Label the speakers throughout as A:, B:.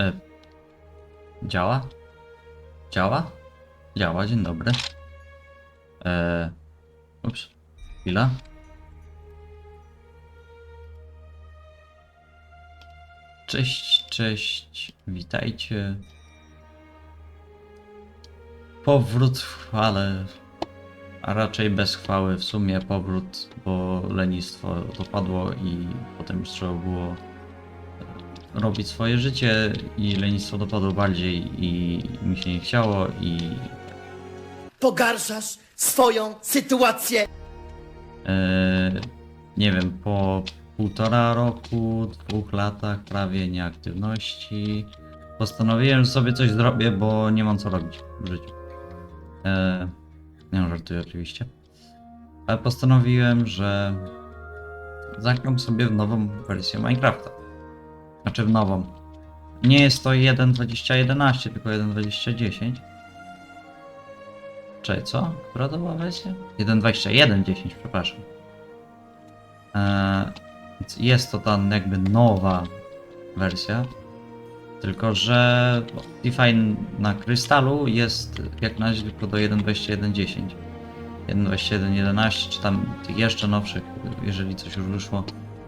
A: E, działa? Działa? Działa, dzień dobry. E, ups, chwila. Cześć, cześć, witajcie. Powrót w chwale, a raczej bez chwały w sumie powrót, bo lenistwo dopadło i potem już trzeba było robić swoje życie i lenistwo dopadło bardziej i mi się nie chciało i
B: Pogarszasz swoją sytuację.
A: e, nie wiem, po półtora roku, dwóch latach prawie nieaktywności postanowiłem, że sobie coś zrobię, bo nie mam co robić w życiu. E, nie żartuję oczywiście. Ale postanowiłem, że zagram sobie w nową wersję Minecrafta. Znaczy w nową. Nie jest to 1.2011, tylko 1.2010. Czekaj, co? Która to była wersja? 1.21.10, przepraszam. Eee, jest to ta jakby nowa wersja. Tylko, że Define na krystalu jest jak na razie tylko do 1.21.10. 1.21.11 czy tam tych jeszcze nowszych, jeżeli coś już wyszło.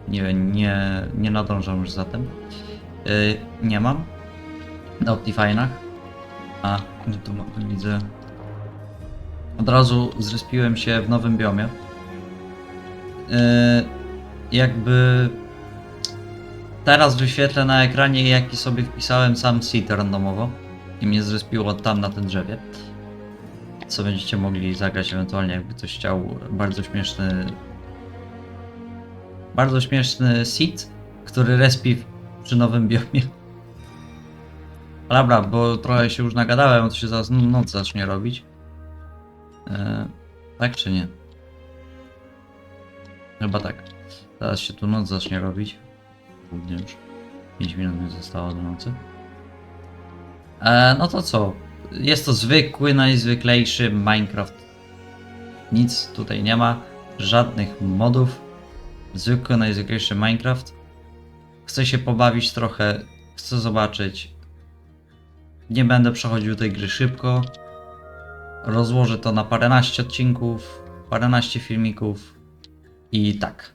A: Nie nie, nie nadążam już za tym. Yy, nie mam na Optifine'ach. A, tu ma- widzę. Od razu zrespiłem się w nowym biomie. Yy, jakby teraz wyświetlę na ekranie jaki sobie wpisałem sam seed randomowo i mnie zrespiło tam na tym drzewie. Co będziecie mogli zagrać ewentualnie jakby ktoś chciał bardzo śmieszny bardzo śmieszny seed, który respi przy nowym biomie. Dobra, bo trochę się już nagadałem, to się zaraz noc zacznie robić. E, tak czy nie? Chyba tak. Teraz się tu noc zacznie robić. Głównie już 5 minut mi zostało do nocy. E, no to co? Jest to zwykły, najzwyklejszy Minecraft. Nic tutaj nie ma. Żadnych modów. Zwykły, najzwyklejszy Minecraft. Chcę się pobawić trochę. Chcę zobaczyć. Nie będę przechodził tej gry szybko. Rozłożę to na paręnaście odcinków, paręnaście filmików i tak.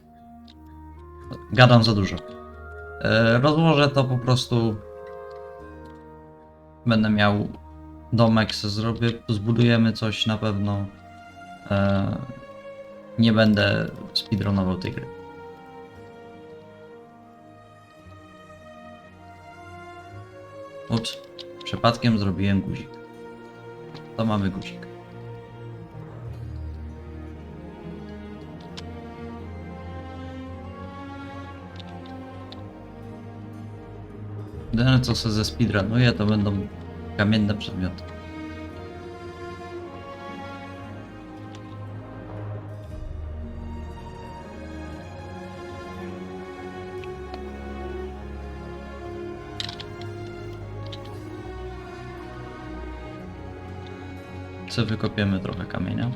A: Gadam za dużo. E, Rozłożę to po prostu. Będę miał domek, co zrobię, zbudujemy coś na pewno. E, Nie będę speedrunował tej gry. Ups, przypadkiem zrobiłem guzik. To mamy guzik. Jedyne co sobie ze speedrunuję to będą kamienne przedmioty. Co wykopiemy trochę kamienia.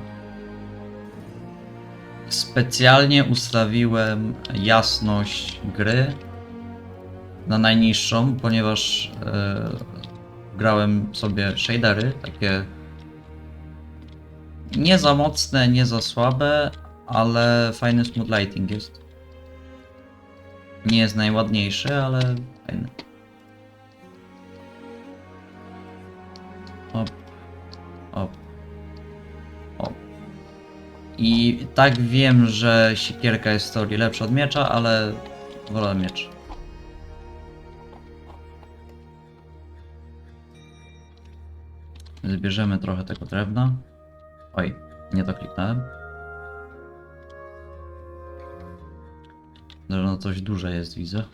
A: Specjalnie ustawiłem jasność gry na najniższą, ponieważ e, grałem sobie shadery, takie nie za mocne, nie za słabe, ale fajny smooth lighting jest. Nie jest najładniejszy, ale fajny. I tak wiem, że sikierka jest w teorii lepsza od miecza, ale wolę miecz. Zbierzemy trochę tego drewna. Oj, nie to kliknąłem. No coś duże jest, widzę.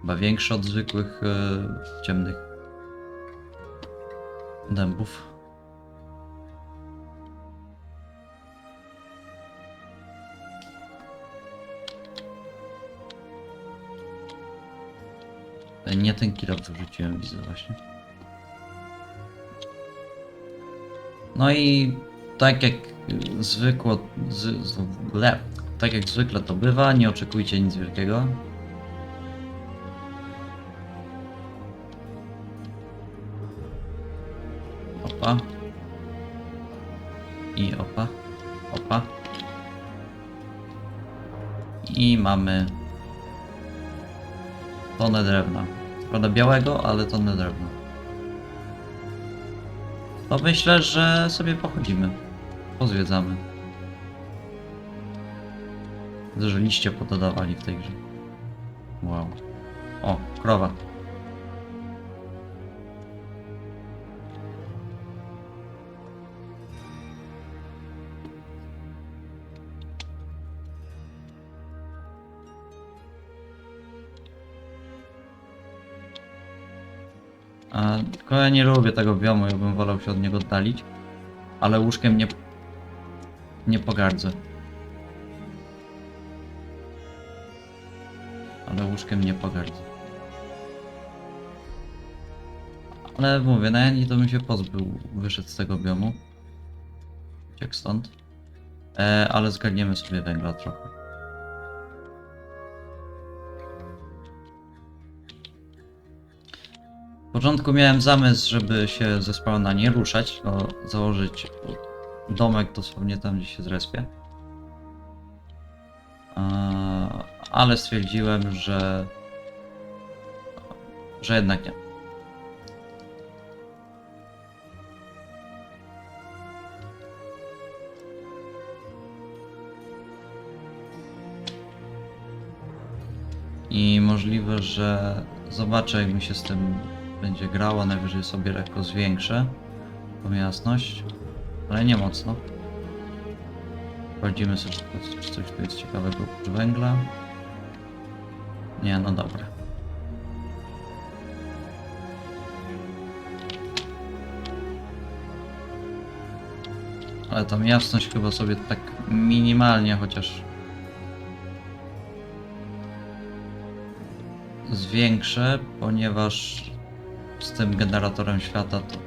A: Chyba większe od zwykłych e, ciemnych dębów. E, nie ten kilot wrzuciłem, widzę właśnie. No i tak jak zwykło, z, z, le, tak jak zwykle to bywa, nie oczekujcie nic wielkiego. Opa. I opa. Opa. I mamy tonę drewna. Prawda białego, ale tonę drewna. To myślę, że sobie pochodzimy. Pozwiedzamy. Że liście pododawali w tej grze. Wow. O, krowa. A, tylko ja nie lubię tego biomu, ja bym wolał się od niego oddalić. Ale łóżkiem nie, nie pogardzę. Ale łóżkiem nie pogardzę. Ale mówię, na to bym się pozbył, wyszedł z tego biomu. Jak stąd. E, ale zgarniemy sobie węgla trochę. Początku miałem zamysł, żeby się ze spawna nie ruszać, no, założyć domek dosłownie tam, gdzie się zrespię. Ale stwierdziłem, że... że jednak nie. I możliwe, że zobaczę jak mi się z tym będzie grało, najwyżej sobie lekko zwiększę tą jasność, ale nie mocno. Sprawdzimy sobie, czy coś tu jest ciekawego oprócz węgla. Nie, no dobra. Ale tą jasność chyba sobie tak minimalnie chociaż zwiększę, ponieważ z tym generatorem świata to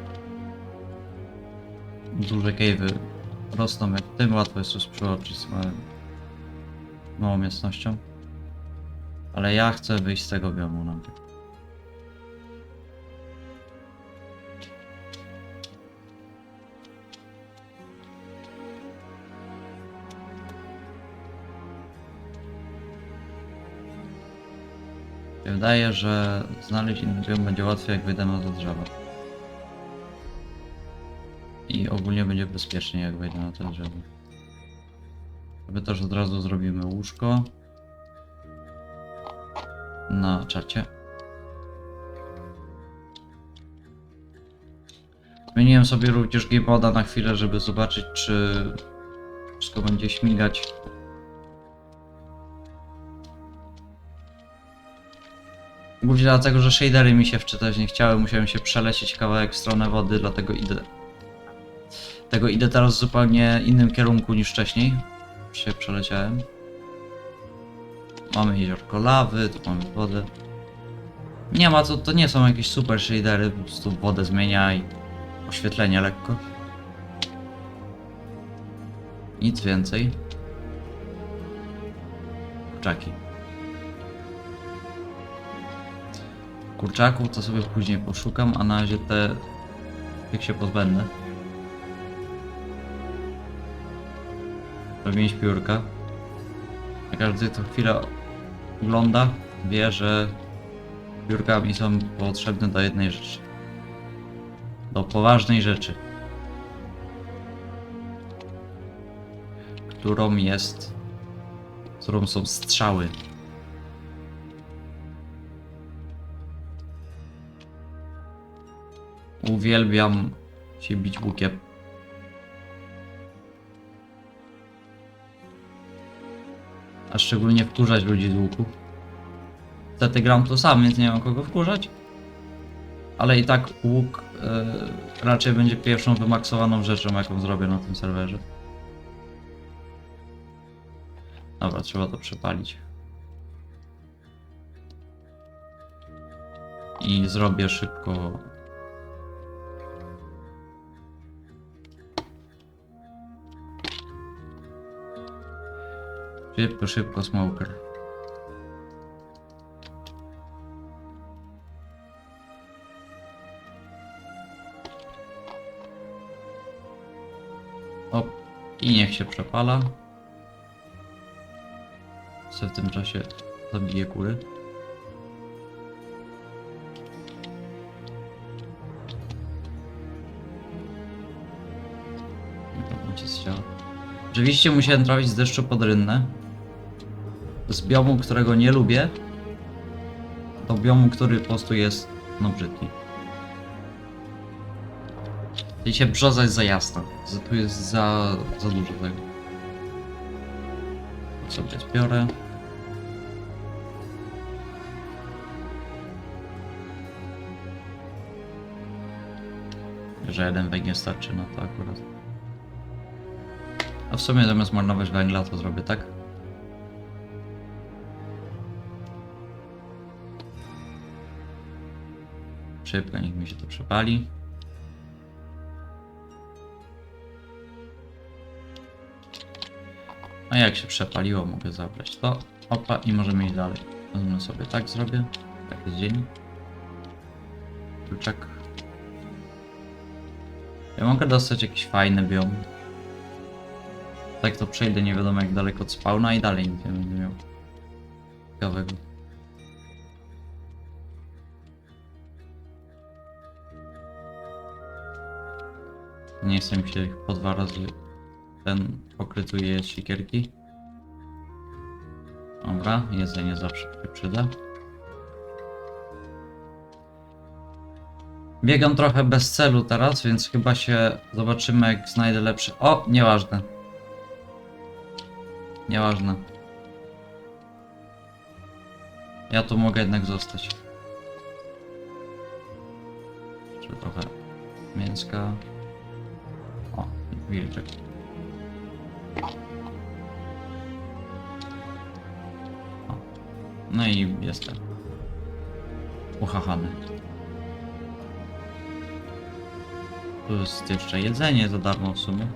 A: duże cave'y rosną jak tym, łatwo jest już przeoczyć z małym, małą jasnością. Ale ja chcę wyjść z tego biomu. Mi Wydaje, że znaleźć biom będzie łatwiej jak wyjdę na te drzewa. I ogólnie będzie bezpiecznie jak wejdę na te drzewa. Sobie też od razu zrobimy łóżko. Na czacie. Zmieniłem sobie również gamemoda na chwilę, żeby zobaczyć czy wszystko będzie śmigać. Głównie dlatego, że shadery mi się wczytać nie chciały, musiałem się przelecieć kawałek w stronę wody, dlatego idę. Tego idę teraz w zupełnie innym kierunku niż wcześniej. Się przeleciałem. Mamy jeziorko lawy, tu mamy wodę. Nie ma, to, to nie są jakieś super shadery, po prostu wodę zmienia i oświetlenie lekko. Nic więcej. Kurczaki. Kurczaków to sobie później poszukam, a na razie te jak się pozbędę. Robię piórka. A każdy to chwilę ogląda, wie, że piórka mi są potrzebne do jednej rzeczy. Do poważnej rzeczy. Którą jest... Którą są strzały. Uwielbiam się bić łukiem. A szczególnie wkurzać ludzi z łuku. Niestety gram to sam, więc nie mam kogo wkurzać. Ale i tak łuk e, raczej będzie pierwszą wymaksowaną rzeczą, jaką zrobię na tym serwerze. Dobra, trzeba to przepalić. I zrobię szybko Szybko, szybko, smoker. I niech się przepala. Se w tym czasie zabije kury. Oczywiście musiałem trafić z deszczu pod rynnę. Z biomu, którego nie lubię. Do biomu, który po prostu jest no brzydki. I brzoza jest za jasna. Za- Tu jest za, za dużo tego. Sobie zbiorę. Że jeden węgiel starczy na to akurat. A w sumie zamiast marnować węgla to zrobię tak. Szybko, niech mi się to przepali. A jak się przepaliło, mogę zabrać to. Opa, i możemy iść dalej. Wezmę sobie tak zrobię. Tak jest dzień. Kluczek. Ja mogę dostać jakiś fajny biom. Tak to przejdę nie wiadomo jak daleko od spawna i dalej nie będę miał. Ciekawego. Nie mi się po dwa razy ten pokrytuje sikierki. Dobra, jedzenie zawsze się przyda. Biegam trochę bez celu teraz, więc chyba się zobaczymy jak znajdę lepszy... O, nieważne. Nieważne. Ja tu mogę jednak zostać. Jeszcze trochę mięska. Wilczek. O. No i jestem. Uchachany. Tu jest jeszcze jedzenie za darmo w sumie.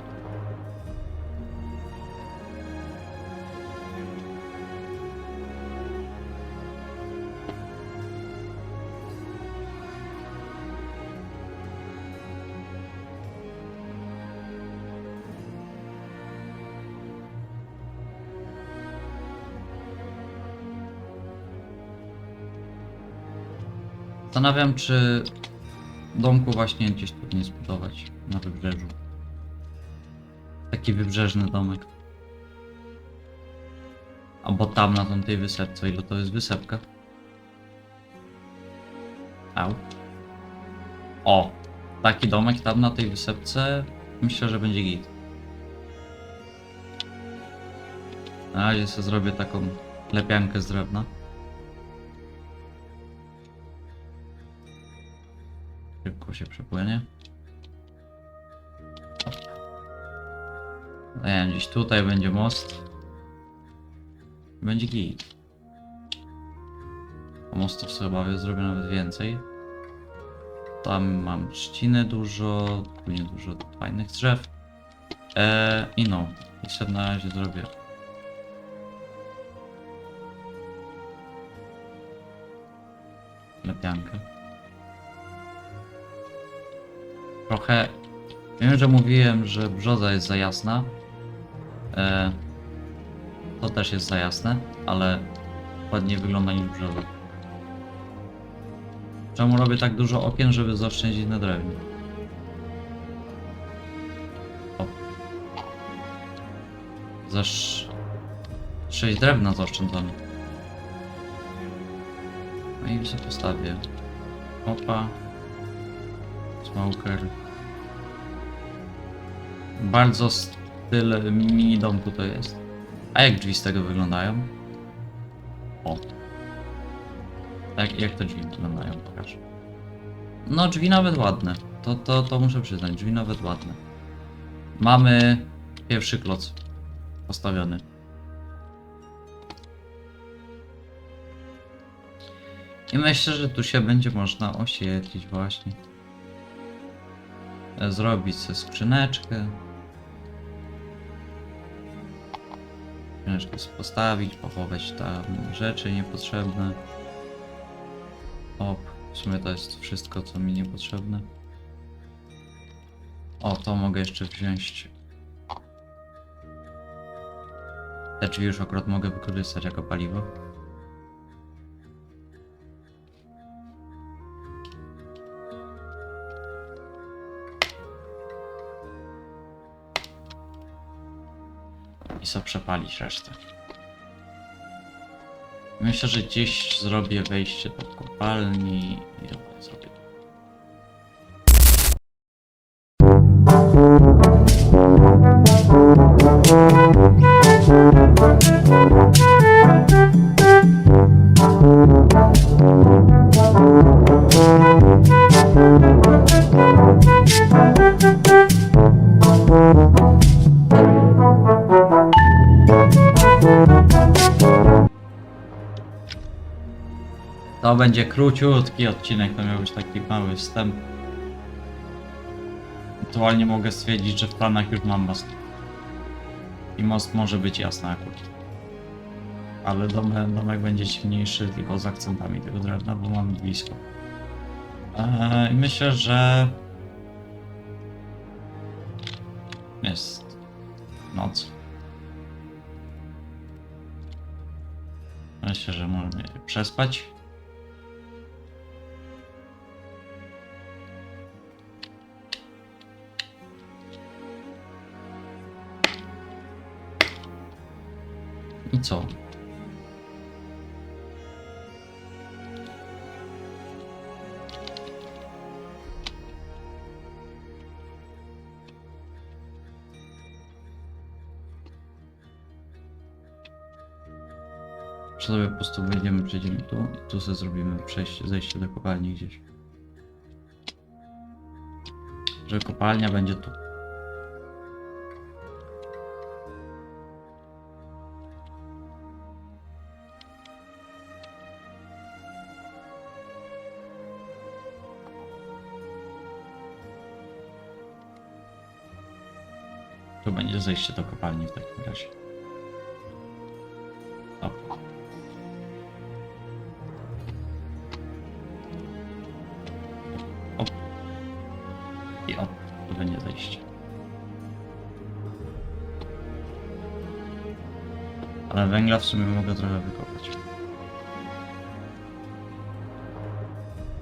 A: Zastanawiam, czy domku właśnie gdzieś tu nie zbudować na wybrzeżu. Taki wybrzeżny domek. Albo tam na tamtej wysepce, ile to jest wysepka? Au. O! Taki domek tam na tej wysepce myślę, że będzie git. Na razie sobie zrobię taką lepiankę z drewna. Się przepłynie. Nie gdzieś tutaj będzie most. Będzie git. A mostów sobie obawię zrobię nawet więcej. Tam mam trzciny dużo, tu nie dużo fajnych drzew. Eee, I no, i sobie na razie zrobię. Lepiankę. Trochę. Wiem, że mówiłem, że brzoza jest za jasna. E, to też jest za jasne, ale ładniej wygląda niż brzoza. Czemu robię tak dużo okien, żeby zaoszczędzić na drewnie? O. Zasz... 6 drewna zaoszczędzone. No i sobie postawię. Opa. Smoker. Bardzo styl mini domku to jest. A jak drzwi z tego wyglądają? O. Tak, jak te drzwi wyglądają, pokaż. No, drzwi nawet ładne. To, to, to muszę przyznać, drzwi nawet ładne. Mamy pierwszy kloc postawiony. I myślę, że tu się będzie można oświetlić właśnie. E, Zrobić sobie skrzyneczkę. Skrzyneczkę postawić, pochować tam rzeczy niepotrzebne. O, w sumie to jest wszystko, co mi niepotrzebne. O, to mogę jeszcze wziąć Te drzwi już akurat mogę wykorzystać jako paliwo. Sobie przepalić resztę. Myślę, że gdzieś zrobię wejście do kopalni i zrobię. Będzie króciutki odcinek, to miał być taki mały wstęp. Aktualnie mogę stwierdzić, że w planach już mam most. I most może być jasny akurat. Ale domek, domek będzie ciemniejszy tylko z akcentami tego drewna, bo mamy blisko. Eee, I myślę, że jest noc. Myślę, że możemy przespać. Co? Sobie po prostu wyjdziemy, przejdziemy tu i tu sobie zrobimy przejście, zejście do kopalni gdzieś. Że kopalnia będzie tu. Tu będzie zejście do kopalni w takim razie. Op. Op. I op. Tu będzie zejście. Ale węgla w sumie mogę trochę wykopać.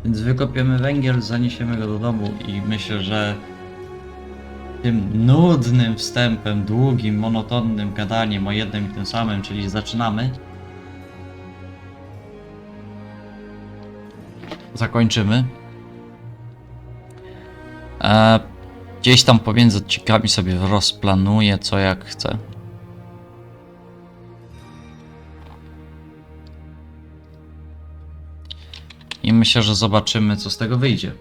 A: Więc wykopiemy węgiel, zaniesiemy go do domu i myślę, że tym nudnym wstępem, długim, monotonnym gadaniem o jednym i tym samym, czyli zaczynamy. Zakończymy. E, gdzieś tam pomiędzy odcinkami sobie rozplanuję co jak chcę. I myślę, że zobaczymy co z tego wyjdzie.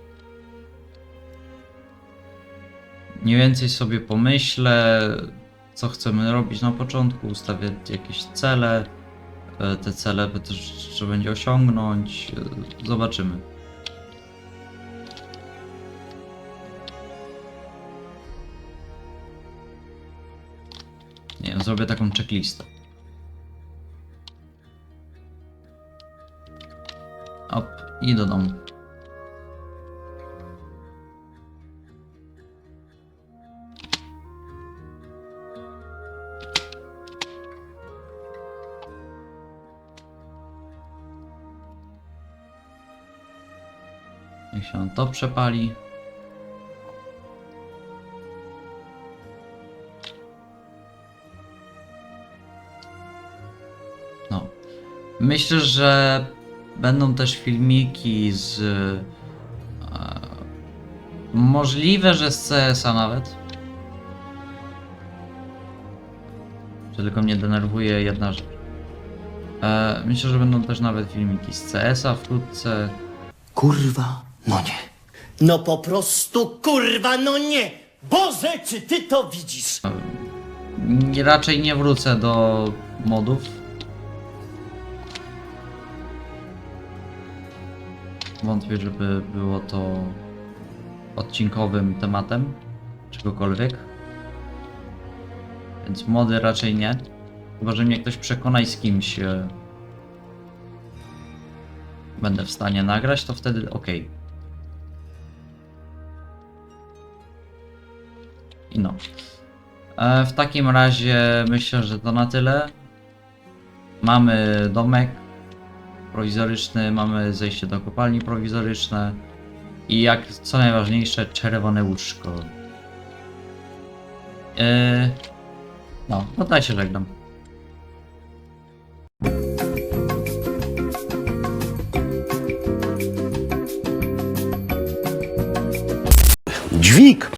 A: Mniej więcej sobie pomyślę, co chcemy robić na początku, ustawię jakieś cele, e, te cele też trzeba będzie osiągnąć, e, zobaczymy. Nie zrobię taką checklistę. Op, i do domu. Się to przepali. No. Myślę, że będą też filmiki z. E, możliwe, że z CS-a nawet. Tylko mnie denerwuje jedna rzecz. E, myślę, że będą też nawet filmiki z CS-a wkrótce.
B: Kurwa, no nie. No po prostu kurwa, no nie! Boże, czy ty to widzisz?
A: Nie- Raczej nie wrócę do modów. Wątpię, żeby było to odcinkowym tematem czegokolwiek. Więc mody raczej nie. Chyba, że mnie ktoś przekona i z kimś e, będę w stanie nagrać, to wtedy ok. I no. E, W takim razie myślę, że to na tyle. Mamy domek prowizoryczny, mamy zejście do kopalni prowizoryczne i jak co najważniejsze, czerwone łóżko. Yy, no, no daj się żegnam.
C: Dźwig